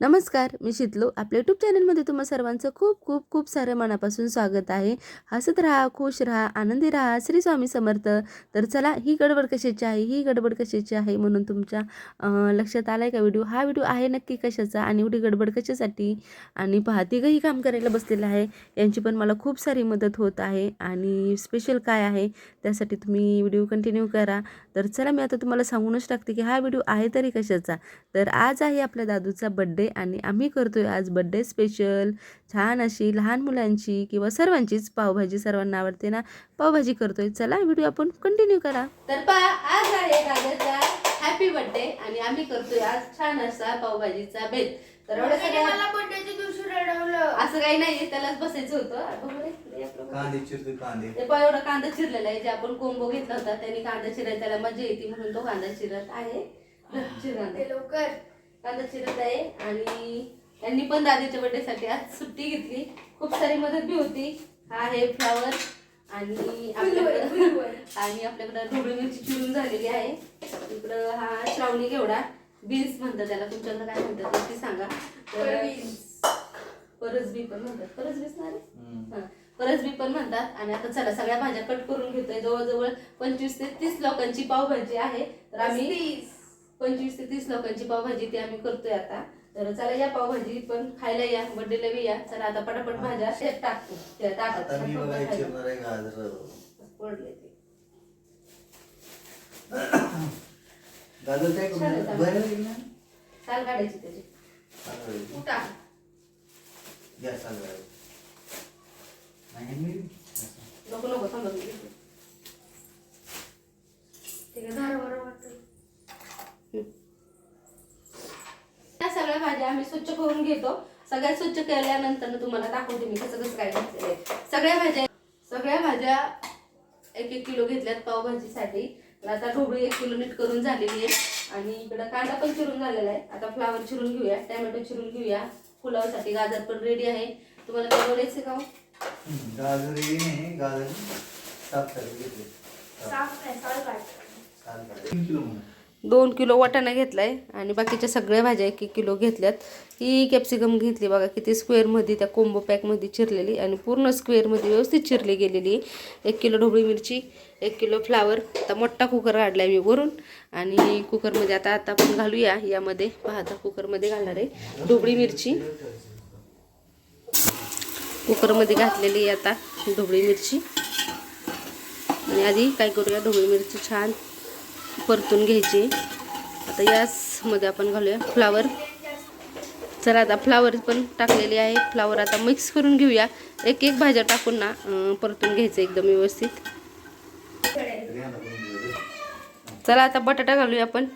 नमस्कार मी शीतलू. आपल्या यूट्यूब चॅनलमध्ये तुम्हा सर्वांचं खूप खूप खूप सारं मनापासून स्वागत आहे. हसत राहा खुश राहा आनंदी राहा श्री स्वामी समर्थ. तर चला ही गडबड कशाची आहे? ही गडबड कशाची आहे? म्हणून तुमच्या लक्षात आला आहे का व्हिडिओ? हा व्हिडिओ आहे नक्की कशाचा? आणि एवढी गडबड कशासाठी? आणि पहा तिघंही काम करायला बसलेलं आहे. यांची पण मला खूप सारी मदत होत आहे. आणि स्पेशल काय आहे? त्यासाठी तुम्ही व्हिडिओ कंटिन्यू करा. तर चला मी आता तुम्हाला सांगूनच टाकते की हा व्हिडिओ आहे तरी कशाचा? तर आज आहे आपल्या दादूचा बड्डे आणि आम्ही करतोय आज बड्डे स्पेशल छान अशी लहान मुलांची किंवा सर्वांचीच पावभाजी सर्वांना आवडते ना पावभाजी करतोय. चला व्हिडिओ आपण कंटिन्यू करा. तर पा आज आहे दादाचा हॅपी बर्थडे आणि आम्ही करतोय आज छान असा पावभाजीचा बेत. तर एवढं त्याने सगळं मला बर्थडेच्या दिवशी रडवलं. असं काही नाहीये त्यालाच बसायचं होतं. बघू रे, इकडे या प्रभू. कांदे चिरते कांदे. ते पण एवढा कांदा चिरलेला आहे जे आपण कोंबो घेतला होता त्यांनी कांदा चिरायला त्याला मजा येते म्हणून तो कांदा चिरत आहे. चिरा ते लवकर. कांदा चिरत आहे आणि त्यांनी पण दादीच्या birthday साठी आज सुट्टी घेतली. खूप सारी मदत बी होती. हा आहे फ्लावर आणि आपल्याकडं. आणि आपल्याकडं ढोबळी मिरची चिरून झालेली आहे. इकडं हा श्रावणी घेवडा बीन्स म्हणतात त्याला. तुमच्याकडे काय म्हणतात ते सांगा. परवीज. परसबी पण म्हणतात. परसबीच ना रे हम्म. हा. परसबी पण म्हणतात. आणि आता चला सगळ्या भाज्या कट करून घेतोय. जवळजवळ पंचवीस ते तीस लोकांची पावभाजी आहे. तर आम्ही. पंचवीस ते तीस लोकांची पावभाजी ती आम्ही करतोय आता. तर चला या पावभाजी पण खायला या बर्थडेला बी या. चला आता पटापट भाज्या शेत टाकतो त्या ताटात. आता मी बघा खायला. चिरणार आहे गाजर. पडले ते. गाजर काय छान आहे, करू बरं आहे ना? साल काढायची त्याची. चांगलं आहे. नाही मी नको नको थांबा मी घेते. ते काय धारवारं वाटतं. या सगळ्या भाज्या आम्ही स्वच्छ करून घेतो. सगळ्या स्वच्छ केल्यानंतर तुम्हाला दाखवते मी कसं कसं काय घातलेलं आहे. सगळ्या भाज्या सगळ्या भाज्या एक एक किलो घेतल्यात पावभाजीसाठी. तर आता ढोबळी एक किलो नीट करून झालेली आहे. आणि इकडं कांदा पण चिरून झालेला आहे. आता फ्लावर चिरून घेऊया टॅमॅटो चिरून घेऊया. पुलावसाठी गाजर पण रेडी आहे. तुम्हाला काय बोलायचं का हो? गाजर नाही गाजर साफ करायला घेतले. साफ नाही, साल काढ. साल काढले. तीन किलो म्हणून. दोन किलो वाटाणा घेतला आहे आणि बाकीच्या सगळ्या भाज्या एक एक किलो घेतल्यात. ही कॅप्सिकम घेतली बघा किती स्क्वेअरमध्ये त्या कोंबो पॅकमध्ये चिरलेली आणि पूर्ण स्क्वेअरमध्ये व्यवस्थित चिरली गेलेली. आहे एक किलो ढोबळी मिरची एक किलो फ्लावर आता मोठा कुकर काढला आहे मी वरून. आणि कुकरमध्ये आता आता आपण घालूया. यामध्ये पाहता कुकरमध्ये घालणार आहे ढोबळी मिरची. कुकरमध्ये घातलेली आहे आता ढोबळी मिरची. आणि आधी काय करूया ढोबळी मिरची छान परतून घ्यायची. आता याचमध्ये आपण घालूया फ्लावर. चला आता फ्लावर पण टाकलेली आहे. फ्लावर आता मिक्स करून घेऊया. एक एक भाज्या टाकून ना परतून घ्यायचं एकदम व्यवस्थित. चला आता बटाटा घालूया आपण.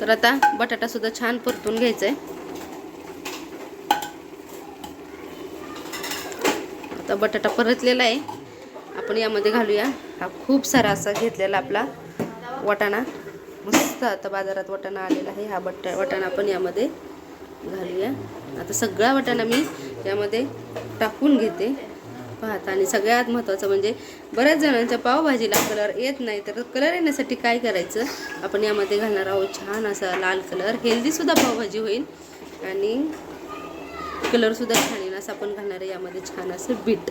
तर आता बटाटा सुद्धा छान परतून घ्यायचा आहे आता बटाटा परतलेला आहे. आपण यामध्ये घालूया. हा खूप सारा असा घेतलेला आपला वाटाणा. मस्त आता बाजारात वाटाणा आलेला आहे. हा बटा वाटाणा आपण यामध्ये घालूया. आता सगळा वाटाणा मी यामध्ये टाकून घेते. पाहता आणि सगळ्यात महत्त्वाचं म्हणजे बऱ्याच जणांच्या पावभाजीला कलर येत नाही तर कलर येण्यासाठी काय करायचं? आपण यामध्ये घालणार आहोत छान असा लाल कलर हेल्दीसुद्धा पावभाजी होईल. आणि कलरसुद्धा छान येईल असं आपण घालणार आहे यामध्ये छान असं बीट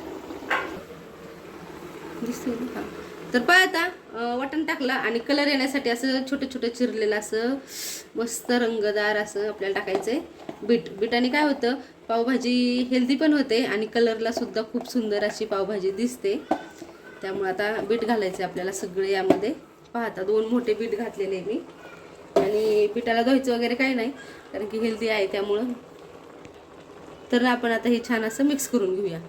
दिसते तर पहा आता वाटण टाकलं आणि कलर येण्यासाठी असं छोटं छोटं चिरलेलं असं मस्त रंगदार असं आपल्याला टाकायचं आहे बीट बीटाने काय होतं पावभाजी हेल्दी पण होते आणि कलरला सुद्धा खूप सुंदर अशी पावभाजी दिसते. त्यामुळे आता बीट घालायचं आपल्याला सगळे यामध्ये. पाहता दोन मोठे बीट घातलेले मी. आणि पिठाला धुवायचं वगैरे काही नाही कारण की हेल्दी आहे त्यामुळं. तर आपण आता हे छान असं मिक्स करून घेऊया.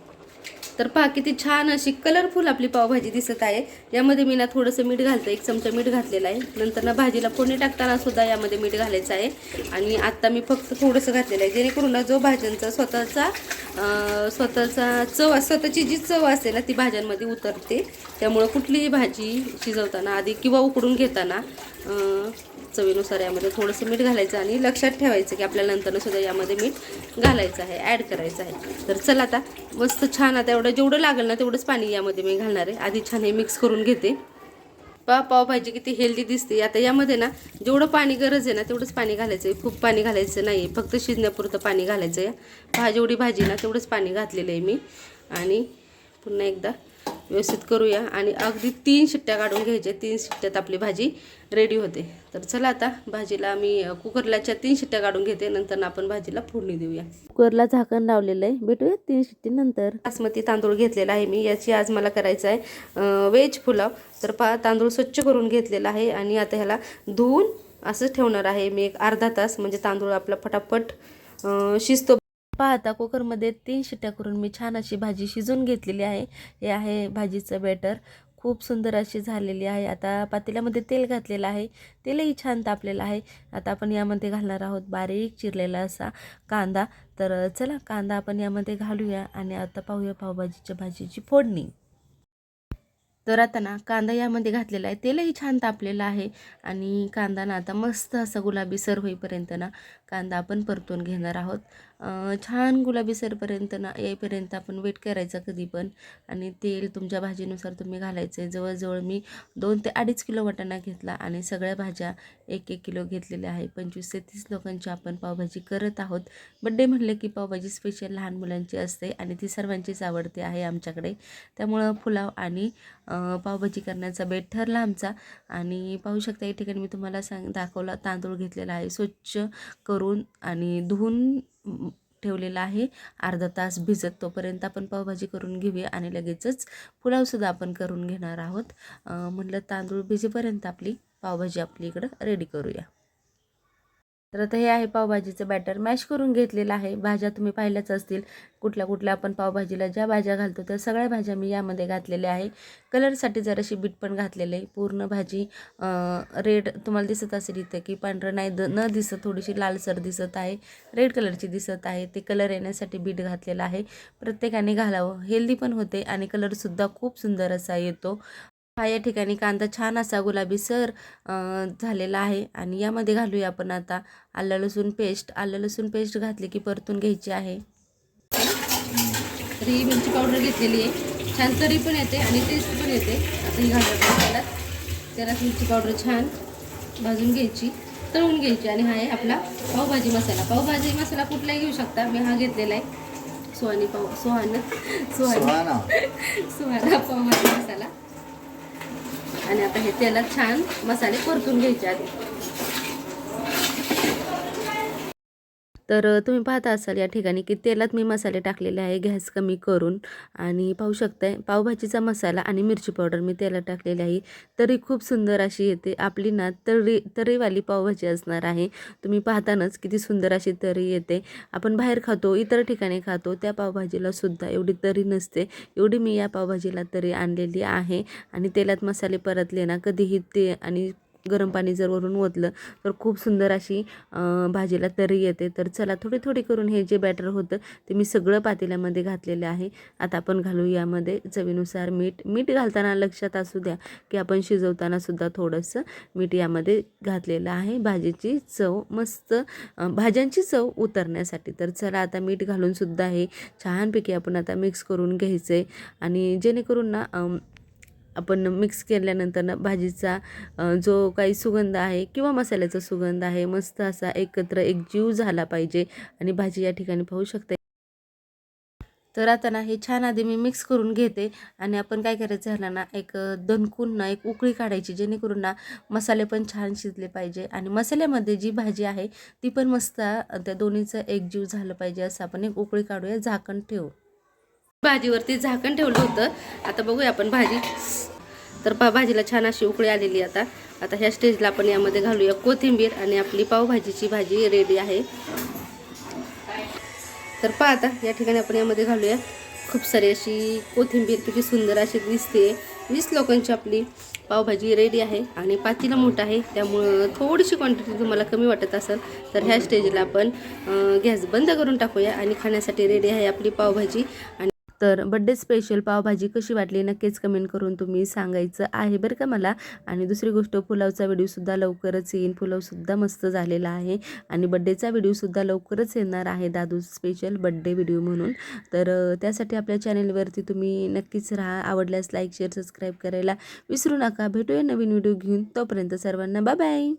तर पहा किती छान अशी कलरफुल आपली पावभाजी दिसत आहे. यामध्ये मी ना थोडंसं मीठ घालतं एक चमचा मीठ घातलेलं आहे. नंतर ना भाजीला फोडणी टाकताना सुद्धा यामध्ये मीठ घालायचं आहे. आणि आत्ता मी फक्त थोडंसं घातलेलं आहे. जेणेकरून ना जो भाज्यांचा स्वतःचा स्वतःचा चव स्वतःची जी चव असते ना ती भाज्यांमध्ये उतरते. त्यामुळं कुठलीही भाजी शिजवताना आधी किंवा उकडून घेताना चवीनुसार यामध्ये थोडंसं मीठ घालायचं आणि लक्षात ठेवायचं की आपल्याला नंतरनं सुद्धा यामध्ये मीठ घालायचं आहे ॲड करायचं आहे. तर चला आता मस्त छान आता एवढं जेवढं लागेल ना तेवढंच पाणी यामध्ये मी घालणार आहे. आधी छान हे मिक्स करून घेते. पा पावभाजी किती हेल्दी दिसते. आता यामध्ये ना जेवढं पाणी गरज आहे ना तेवढंच पाणी घालायचं आहे खूप पाणी घालायचं नाही आहे फक्त शिजण्यापुरतं पाणी घालायचं आहे भाजी जेवढी भाजी ना तेवढंच पाणी घातलेलं आहे मी. आणि पुन्हा एकदा व्यवस्थित करूया. आणि अगदी तीन शिट्ट्या काढून घ्यायच्या. तीन शिट्ट्यात आपली भाजी रेडी होते. तर चला आता भाजीला मी कुकरलाच्या तीन शिट्ट्या काढून घेते. नंतर आपण भाजीला फोडणी देऊया. कुकरला झाकण लावलेलं आहे. भेटूया तीन शिट्टीनंतर बासमती तांदूळ घेतलेला आहे मी. याची आज मला करायचं आहे व्हेज पुलाव. तर पहा तांदूळ स्वच्छ करून घेतलेला आहे. आणि आता ह्याला धुवून असंच ठेवणार आहे मी एक अर्धा तास. म्हणजे तांदूळ आपला फटाफट शिजतो. पाहता कुकरमध्ये तीन शिट्ट्या करून मी छान अशी भाजी शिजवून घेतलेली आहे. हे आहे भाजीचं बॅटर. खूप सुंदर अशी झालेली आहे. आता पातेल्यामध्ये तेल घातलेलं आहे. तेलही छान तापलेलं आहे. आता आपण यामध्ये घालणार आहोत बारीक चिरलेला असा कांदा. तर चला कांदा आपण यामध्ये घालूया आणि आता पाहूया पावभाजीच्या भाजीची फोडणी. तर आता ना कांदा यामध्ये घातलेला आहे. तेलही छान तापलेलं आहे आणि कांदा ना आता मस्त असा गुलाबी सर होईपर्यंत ना कांदा आपण परतून घेणार आहोत. छान गुलाबी सरपर्यंत ना येईपर्यंत आपण वेट करायचा कधी पण. आणि तेल तुमच्या भाजीनुसार तुम्ही घालायचं आहे जवळजवळ मी दोन ते अडीच किलो वाटाणा घेतला आणि सगळ्या भाज्या एक एक किलो घेतलेल्या आहे. पंचवीस ते तीस लोकांची आपण पावभाजी करत आहोत. बड्डे म्हणले की पावभाजी स्पेशल लहान मुलांची असते आणि ती सर्वांचीच आवडते आहे आमच्याकडे. त्यामुळं पुलाव आणि पावभाजी करण्याचा बेट ठरला आमचा. आणि पाहू शकता या ठिकाणी मी तुम्हाला सांग दाखवला तांदूळ घेतलेला आहे. स्वच्छ करून आणि धुवून ठेवलेला आहे. अर्धा तास भिजत तोपर्यंत आपण पावभाजी करून घेऊया आणि लगेचच पुलावसुद्धा आपण करून घेणार आहोत. म्हटलं तांदूळ भिजेपर्यंत आपली पावभाजी आपली इकडं रेडी करूया. तर आता हे आहे पावभाजीचं बॅटर मॅश करून घेतलेलं आहे. भाज्या तुम्ही पाहिल्याच असतील. कुठल्या कुठल्या आपण पावभाजीला ज्या भाज्या घालतो त्या सगळ्या भाज्या मी यामध्ये घातलेल्या आहे. कलरसाठी जराशी बीट पण घातलेलं आहे. पूर्ण भाजी रेड तुम्हाला दिसत असेल इथं की पांढरं नाही द न दिसत थोडीशी लालसर दिसत आहे. रेड कलरची दिसत आहे. ते कलर येण्यासाठी बीट घातलेला आहे. प्रत्येकाने घालावं. हेल्दी पण होते आणि कलरसुद्धा खूप सुंदर असा येतो. हा या ठिकाणी कांदा छान असा गुलाबी सर अं, झालेला आहे. आणि यामध्ये घालूया आपण आता आलं लसूण पेस्ट. आलं लसूण पेस्ट घातली की परतून घ्यायची आहे. तर ही मिरची पावडर घेतलेली आहे. छान तरी पण येते आणि टेस्ट पण येते. आता ही घालत त्याला. त्याला मिरची पावडर छान भाजून घ्यायची तळून घ्यायची. आणि हा आहे आपला पावभाजी मसाला. पावभाजी मसाला कुठलाही घेऊ शकता. मी हा घेतलेला आहे. सुहानी पाव सुहान सुहानी. सुहाना. सुहाना पावभाजी मसाला. आणि आता हे तेलात छान मसाले परतून घ्यायचे आधी. तर तुम्ही पाहता असाल या ठिकाणी की तेलात मी मसाले टाकलेले आहे गॅस कमी करून आणि पाहू शकताय पावभाजीचा मसाला आणि मिरची पावडर मी तेलात टाकलेली आहे. तरी खूप सुंदर अशी येते. आपली ना तरी तरीवाली पावभाजी असणार आहे. तुम्ही पाहतानाच किती सुंदर अशी तरी येते. आपण बाहेर खातो इतर ठिकाणी खातो त्या पावभाजीला सुद्धा एवढी तरी नसते. एवढी मी या पावभाजीला तरी आणलेली आहे आणि तेलात मसाले परतले ना कधीही ते आणि गरम पाणी जर वरून ओतलं तर खूप सुंदर अशी भाजीला तरी येते. तर चला थोडी थोडी करून हे जे बॅटर होतं ते मी सगळं पातेल्यामध्ये घातलेलं आहे. आता आपण घालू यामध्ये चवीनुसार मीठ. मीठ घालताना लक्षात असू द्या की आपण शिजवताना सुद्धा थोडंसं मीठ यामध्ये घातलेलं आहे. भाजीची चव मस्त भाज्यांची चव उतरण्यासाठी. तर चला आता मीठ घालूनसुद्धा हे छानपैकी आपण आता मिक्स करून घ्यायचं आहे आणि जेणेकरून ना आपण मिक्स केल्यानंतर ना भाजीचा जो काही सुगंध आहे किंवा मसाल्याचा सुगंध आहे मस्त असा एकत्र एक जीव झाला पाहिजे आणि भाजी या ठिकाणी पाहू शकते तर आता ना हे छान आधी मी मिक्स करून घेते आणि आपण काय करायचं झालं ना एक दणकून ना एक उकळी काढायची जेणेकरून ना मसाले पण छान शिजले पाहिजे आणि मसाल्यामध्ये जी भाजी आहे ती पण मस्त त्या दोन्हीचं एकजीव झालं पाहिजे असं आपण एक उकळी काढूया झाकण ठेवू. भाजीवरती झाकण ठेवलं होतं. आता बघूया आपण भाजी. तर पा भाजीला छान अशी उकळी आलेली आता. आता ह्या स्टेजला आपण यामध्ये घालूया कोथिंबीर आणि आपली पावभाजीची भाजी रेडी आहे. तर पहा आता या ठिकाणी आपण यामध्ये घालूया खूप सारी अशी कोथिंबीर. किती सुंदर अशी दिसते. वीस लोकांची आपली पावभाजी रेडी आहे आणि पातीला मोठा आहे. त्यामुळं थोडीशी क्वांटिटी तुम्हाला कमी वाटत असेल तर ह्या स्टेजला आपण गॅस बंद करून टाकूया आणि खाण्यासाठी रेडी आहे आपली पावभाजी आणि तर बड्डे स्पेशल पावभाजी कशी वाटली? नक्कीच कमेंट करून तुम्ही सांगायचं आहे बरं का मला. आणि दुसरी गोष्ट पुलावचा व्हिडिओसुद्धा लवकरच येईन. पुलावसुद्धा मस्त झालेला आहे. आणि बड्डेचा व्हिडिओसुद्धा लवकरच येणार आहे दादू स्पेशल बड्डे व्हिडिओ म्हणून. तर त्यासाठी आपल्या चॅनेलवरती तुम्ही नक्कीच राहा. आवडल्यास लाईक शेअर सबस्क्राईब करायला विसरू नका. भेटूया नवीन व्हिडिओ घेऊन. तोपर्यंत सर्वांना बाय बाय